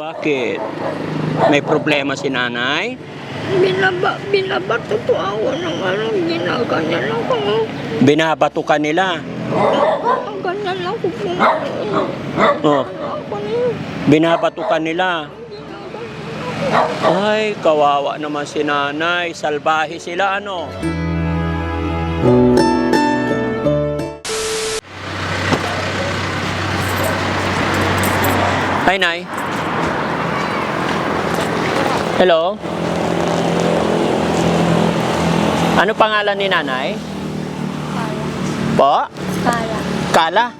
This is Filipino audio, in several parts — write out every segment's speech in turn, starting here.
Bakit? May problema si nanay? Binaba, binabato po ako ng ano, ginaganyan lang ko. Binabato ka nila. Ganyan lang ko po. Oh, Ako binabato ka nila. Ay, kawawa naman si nanay. Salbahe sila, ano? Hi, Nay. Hello? Ano pangalan ni nanay? Po? Kaya. Kala?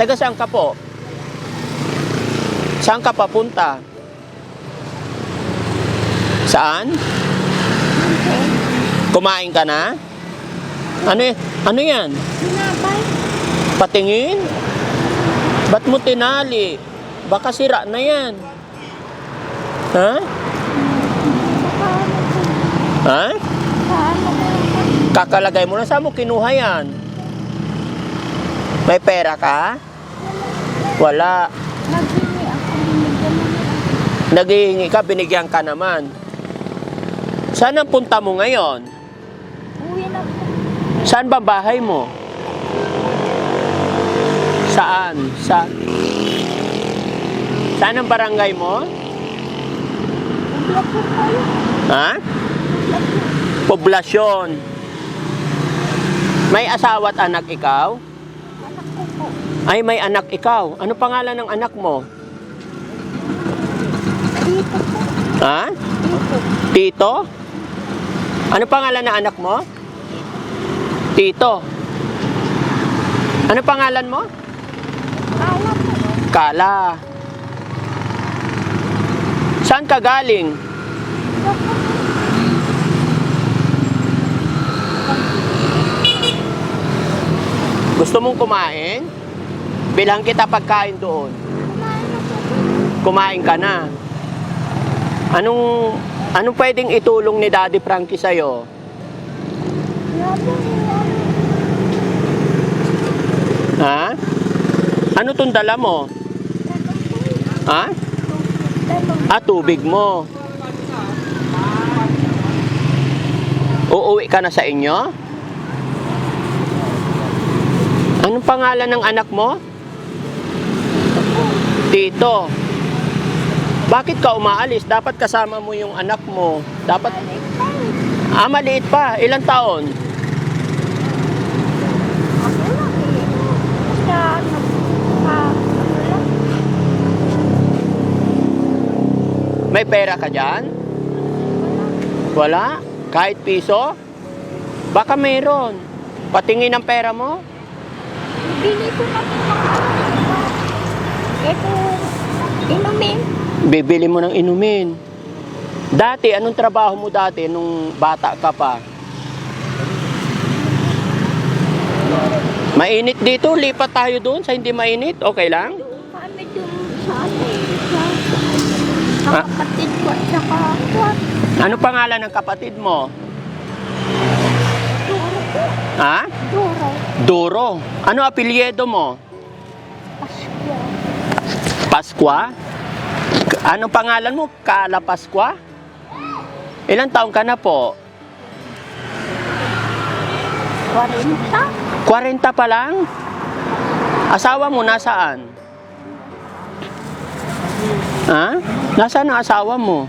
Taga saan ka po? Saan ka papunta? Saan? Kumain ka na? Ano, ano yan? Binabay. Patingin? Ba't mo tinali? Baka sira na yan. Ha? Ha? Kakalagay mo na. Saan mo kinuha yan? May pera ka? Wala. Naghingi ako, binigyan. Naghihingi ka, binigyan ka naman. Saan ang punta mo ngayon? Uwi na po. Saan ba bahay mo? Saan? Sa Saan ang barangay mo? Ubla po kayo. Ha? Poblasyon. May asawa at anak ikaw? Ay, may anak ikaw. Ano pangalan ng anak mo? Dito po. Ha? Tito? Ano pangalan ng anak mo? Tito. Ano pangalan mo? Kala. Kala. Saan ka galing? Ubla Gusto mong kumain? Bilang kita pagkain doon. Kumain ka na. Anong anong pwedeng itulong ni Daddy Frankie? Wala po. Ha? Ano tong dala mo? Ha? Ah, tubig mo. Uuwi ka na sa inyo? Anong pangalan ng anak mo? Tito. Bakit ka umaalis? Dapat kasama mo yung anak mo. Dapat... Ah, maliit pa. Ilang taon? May pera ka dyan? Wala? Kahit piso? Baka mayroon. Patingin ang pera mo? Bili ko na Ito, inumin. Bibili mo ng inumin. Dati, anong trabaho mo dati nung bata ka pa? Mainit dito, lipat tayo doon sa hindi mainit. Okay lang? Doon kami sa ano Ah. kapatid ko at saka kwan. Ano pangalan ng kapatid mo? Duro po. Duro. Duro. Ano apelyedo mo? Pasqua? K- Anong pangalan mo? Kala Pasqua? Ilang taong ka na po? 40. 40 pa lang? Asawa mo nasaan? Ha? Nasaan ang asawa mo?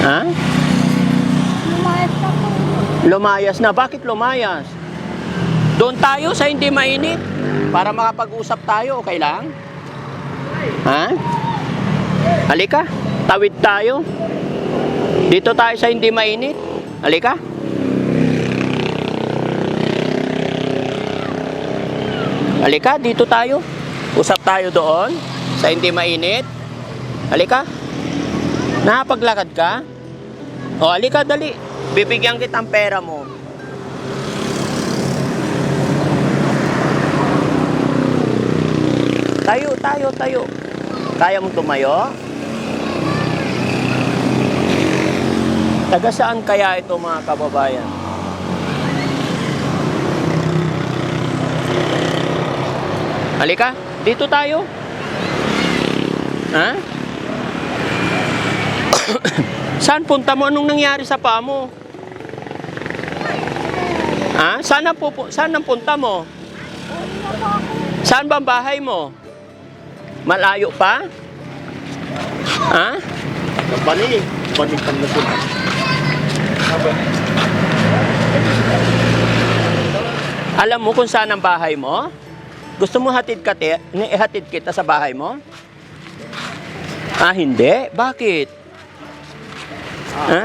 Ha? Lumayas na. Bakit lumayas? Doon tayo sa hindi mainit. Para makapag-usap tayo, okay lang? Ha? Halika, tawid tayo. Dito tayo sa hindi mainit. Halika. Halika, dito tayo. Usap tayo doon sa hindi mainit. Halika. Nakapaglakad ka? O, halika, dali. Bibigyan kitang pera mo. Tayo, tayo, tayo. Kaya mo tumayo? Taga saan kaya ito mga kababayan? Halika, dito tayo. Ha? Saan punta mo? Anong nangyari sa paa mo? Ha? Saan ang, pupu- saan ang punta mo? Saan ba ang bahay mo? Malayo pa? Ha? Bani, bani panglasun. Alam mo kung saan ang bahay mo? Gusto mo hatid ka te, ni- ihatid kita sa bahay mo? Ah, hindi? Bakit? Ha?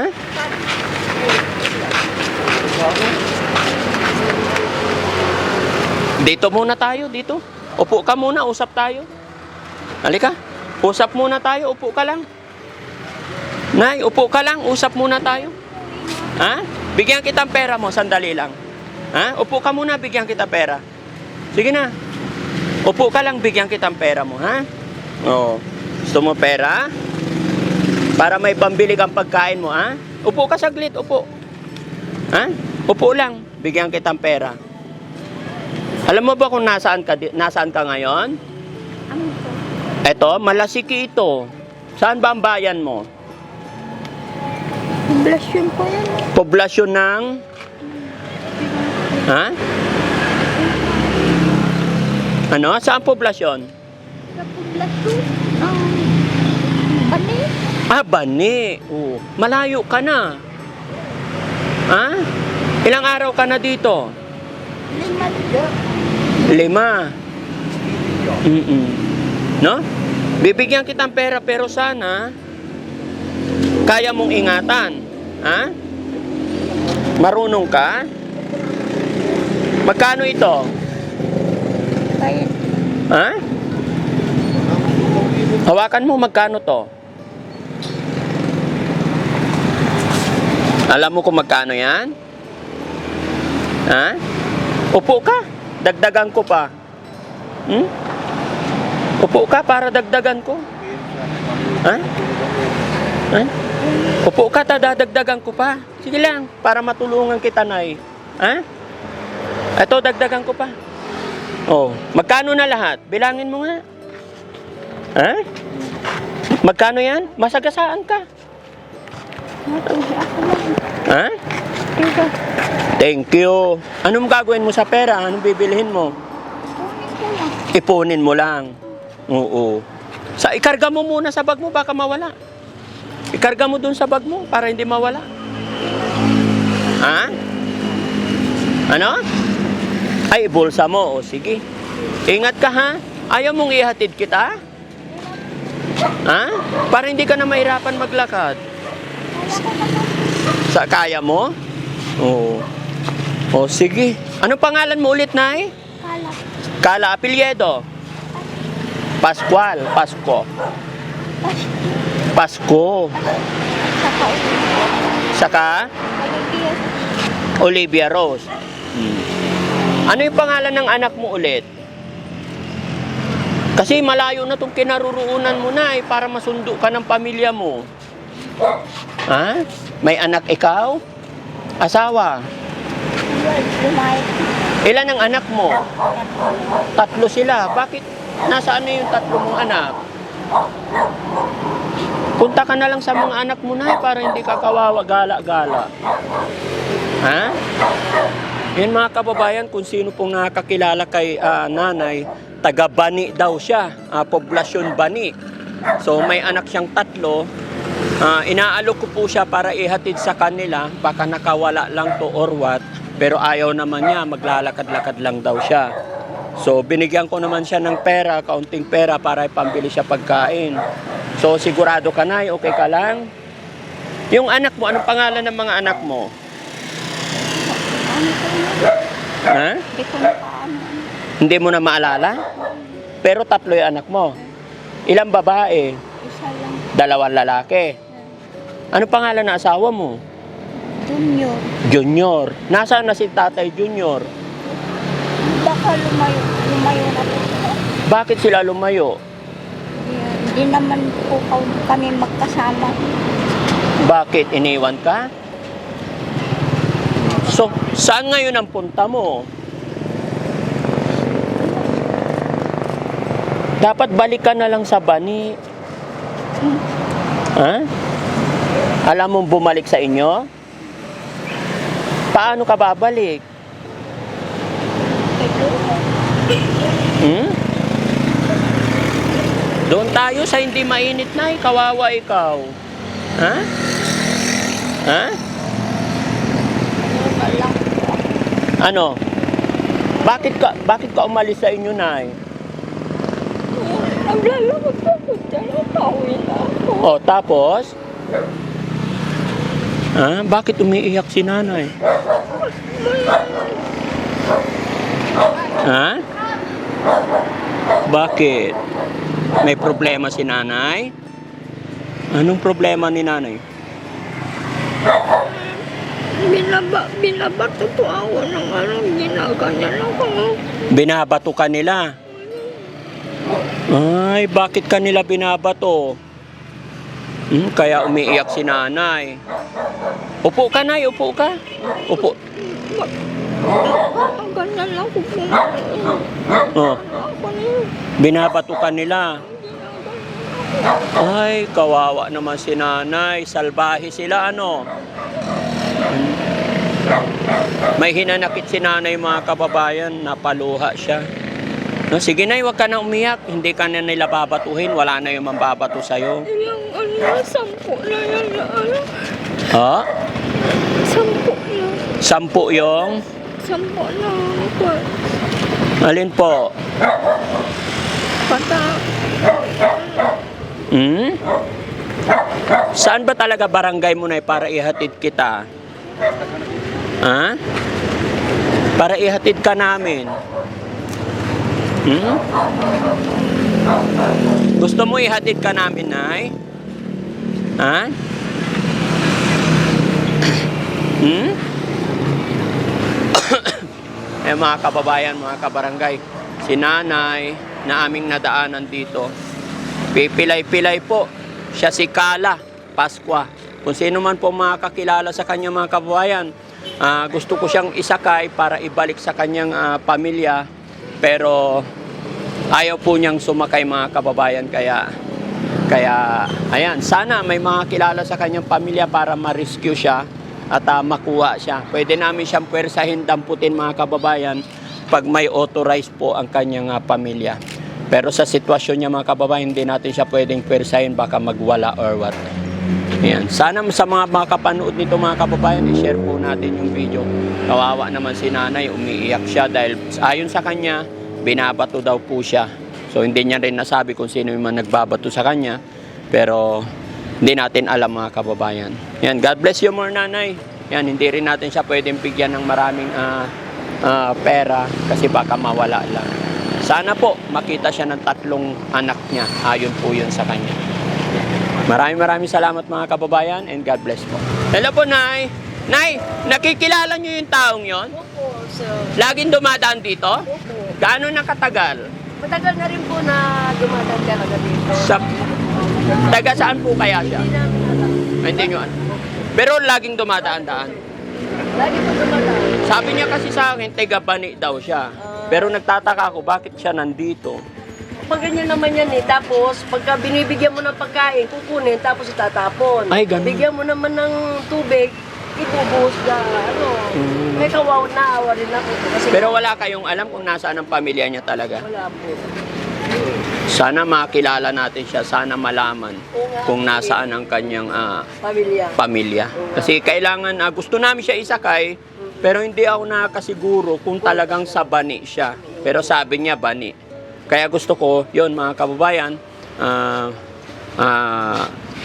Dito muna tayo, dito. Upo ka muna, usap tayo. Halika. Usap muna tayo, upo ka lang. Nay, upo ka lang, usap muna tayo. Ha? Bigyan kitang pera mo, sandali lang. Ha? Upo ka muna, bigyan kita pera. Sige na. Upo ka lang, bigyan kitang pera mo, ha? Oo. Gusto mo pera? Para may pambili kang pagkain mo, ha? Upo ka saglit, upo. Ha? Upo lang, bigyan kitang pera. Alam mo ba kung nasaan ka, nasaan ka ngayon? Eto, malasiki ito. Saan ba ang bayan mo? Poblasyon po yan. Poblasyon ng... Ha? Ano? Saan poblasyon? Sa poblasyon. Ang bani. Ah, Bani. Oh, malayo ka na. Ha? Ilang araw ka na dito? Lima. Lima. Mm-mm. No? Bibigyan kitang pera pero sana kaya mong ingatan. Ha? Marunong ka? Magkano ito? Ha? Hawakan mo magkano to? Alam mo kung magkano yan? Ha? Upo ka. Dagdagan ko pa. Hmm? Upo ka para dagdagan ko. Ha? Ha? Upo ka, dadagdagan ko pa. Sige lang, para matulungan kita, Nay. Ha? Ito, dagdagan ko pa. Oh, magkano na lahat? Bilangin mo nga. Ha? Magkano yan? Masagasaan ka. Ha? Diba? Thank you. Anong gagawin mo sa pera? Anong bibilihin mo? Ipunin mo lang. Oo. Sa ikarga mo muna sa bag mo baka mawala. Ikarga mo dun sa bag mo para hindi mawala. Ha? Ano? Ay, bulsa mo. O, sige. Ingat ka ha. Ayaw mong ihatid kita? Ha? Para hindi ka na mahirapan maglakad. Sa kaya mo? Oo. O, sige. Anong pangalan mo ulit, Nay? Kala. Kala Apelyedo. Pascual, Pasko. Pas. Pasko. Saka. Olivia Rose. Hmm. Ano yung pangalan ng anak mo ulit? Kasi malayo na itong kinaruruunan mo na eh, para masundo ka ng pamilya mo. Ha? May anak ikaw? Asawa? Ilan ang anak mo? Tatlo sila. Bakit? Nasaan na yung tatlo mong anak? Punta ka na lang sa mga anak mo na para hindi ka kawawa gala-gala. Ha? Yan mga kababayan, kung sino pong nakakilala kay ah, nanay, taga Bani daw siya, ah, poblasyon Bani. So may anak siyang tatlo, Ah, inaalok ko po siya para ihatid sa kanila, baka nakawala lang to or what, pero ayaw naman niya, maglalakad-lakad lang daw siya. So binigyan ko naman siya ng pera, kaunting pera para ipambili siya pagkain. So sigurado ka na, okay ka lang? Yung anak mo, anong pangalan ng mga anak mo? Ha? Hindi mo na maalala? Pero tatlo yung anak mo. Ilang babae? Isa lang. Dalawang lalaki. Ano pangalan ng asawa mo? Junior. Junior. Nasaan na si Tatay Junior? Baka lumayo, lumayo na po. Bakit sila lumayo? Hindi naman po ka- kami magkasama. Bakit iniwan ka? So, saan ngayon ang punta mo? Dapat balik ka na lang sa bani. Ha? Alam mong bumalik sa inyo? Paano ka babalik? Hmm? Doon tayo sa hindi mainit na kawawa ikaw. Ha? Ha? Ano? Bakit ka bakit ka umalis sa inyo, Nay? Naglalakad ako dyan. Pauwi na ako. Oh, tapos? Ha? Bakit umiiyak si nanay? Ha? Bakit? May problema si nanay? Anong problema ni nanay? Binaba, binabato po ako ng ano, ginaganyan ako. Binabato ka nila. Ay, bakit kanila binabato? Hmm, kaya umiiyak si nanay. Upo ka, nay. Upo ka. Upo. Ganyan lang ko. Oh, ka nila. Ay, kawawa naman si nanay. Salbahe sila, ano? May hinanakit si nanay, mga kababayan. Napaluha siya. No, sige na, huwag ka na umiyak. Hindi ka na nila babatuhin. Wala na yung mambabato sa'yo. Ilang na, sampu na yan na ano. Ha? Sampu na. Sampu yung... Sampu na. Alin po? Pata. Hmm? Saan ba talaga barangay mo na para ihatid kita? Ha? Para ihatid ka namin. Hmm? Gusto mo ihatid ka namin, Nay? Ha? Hmm? eh mga kababayan, mga kabarangay, si nanay na aming nadaanan dito, pipilay-pilay po. Siya si Kala Pasqua. Kung sino man po makakilala sa kanya mga kababayan, ah, gusto ko siyang isakay para ibalik sa kanyang ah, pamilya. Pero ayaw po niyang sumakay mga kababayan kaya kaya ayan sana may mga kilala sa kanyang pamilya para ma-rescue siya at ah, makuha siya. Pwede namin siyang pwersahin damputin mga kababayan pag may authorized po ang kanyang ah, pamilya. Pero sa sitwasyon niya mga kababayan, hindi natin siya pwedeng pwersahin baka magwala or what. Ayan. Sana sa mga makapanood nito mga kababayan, i-share po natin yung video. Kawawa naman si nanay, umiiyak siya dahil ayon sa kanya, binabato daw po siya. So hindi niya rin nasabi kung sino yung mga nagbabato sa kanya. Pero hindi natin alam mga kababayan. Yan, God bless you more nanay. Yan, hindi rin natin siya pwedeng bigyan ng maraming ah, ah, pera kasi baka mawala lang. Sana po makita siya ng tatlong anak niya. Ayon po yun sa kanya. Maraming maraming salamat mga kababayan and God bless po. Hello po, Nay. Nay, nakikilala niyo yung taong yon? Opo, sir. Laging dumadaan dito? Opo. Gaano nakatagal? Matagal na rin po na dumadaan ka na dito. Sa, taga saan po kaya siya? Hindi namin alam. Ay, Hindi nyo alam. Pero laging dumadaan-daan. Lagi po dumadaan. Sabi niya kasi sa akin, taga Bani daw siya. Pero nagtataka ako, bakit siya nandito? Pag ganyan naman yan eh. Tapos, pagka binibigyan mo ng pagkain, kukunin, tapos itatapon. Ay, ganun. Bigyan mo naman ng tubig, ibubuhos na, ano. Mm. May kawaw na awa rin ako. Kasi Pero wala kayong alam kung nasaan ang pamilya niya talaga. wala po. Sana makilala natin siya, sana malaman kung nasaan ang kanyang ah, Pamilya. pamilya. Kasi kailangan, ah, gusto namin siya isakay, pero hindi ako nakakasiguro kung talagang sa bani siya. Pero sabi niya bani. Kaya gusto ko, yon mga kababayan, ah, ah,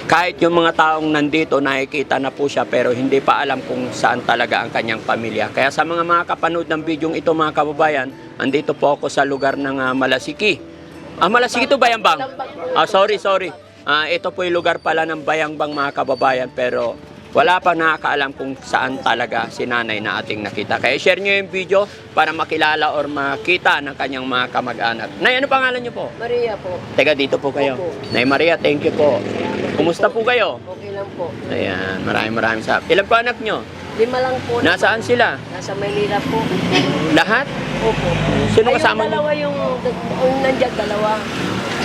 kahit yung mga taong nandito, nakikita na po siya, pero hindi pa alam kung saan talaga ang kanyang pamilya. Kaya sa mga mga kapanood ng bidyong ito mga kababayan, andito po ako sa lugar ng ah, Malasiki. Ah, Malasiki to Bayambang? Ah, sorry, sorry. Ah, ito po yung lugar pala ng Bayangbang mga kababayan pero wala pa nakakaalam kung saan talaga si nanay na ating nakita. Kaya share nyo yung video para makilala or makita ng kanyang mga kamag-anak. Nay, ano pangalan nyo po? Maria po. Teka, dito po kayo. Opo. Nay Maria, thank you po. Kumusta po kayo? Okay lang po. Ayan, maraming maraming sa. Ilan po anak nyo? Lima lang po. Nasaan sila? Nasa Maynila po. Lahat? Opo. Sino kasama nyo? dalawa yung, yung nandyan, dalawa.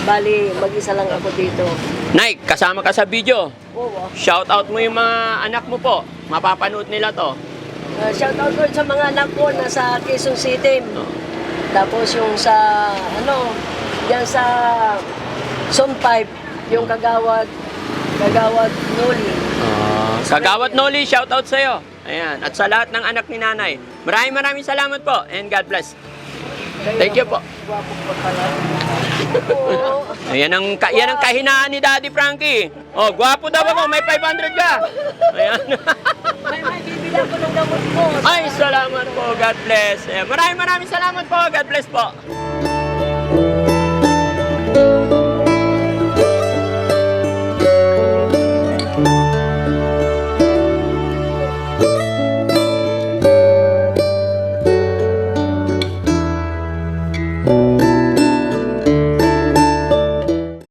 Bali, mag-isa lang ako dito. Nay, kasama ka sa video. Oo. Shout out mo yung mga anak mo po. Mapapanood nila to. Uh, shout out ko sa mga anak ko na sa Quezon City. Oh. Tapos yung sa, ano, yan sa Zone 5, yung kagawad, kagawad Noli. Ah, Kagawat Noli, shout out sa'yo. Ayan. At sa lahat ng anak ni nanay. Maraming maraming salamat po and God bless. Thank you po. Po. Ayan ang, ka, yan ang kahinaan ni Daddy Frankie. Oh, gwapo daw ako. May 500 ka. Ayan. may may bibili ako ng gamot ko. Ay, salamat po. God bless. Maraming maraming salamat po. God bless po.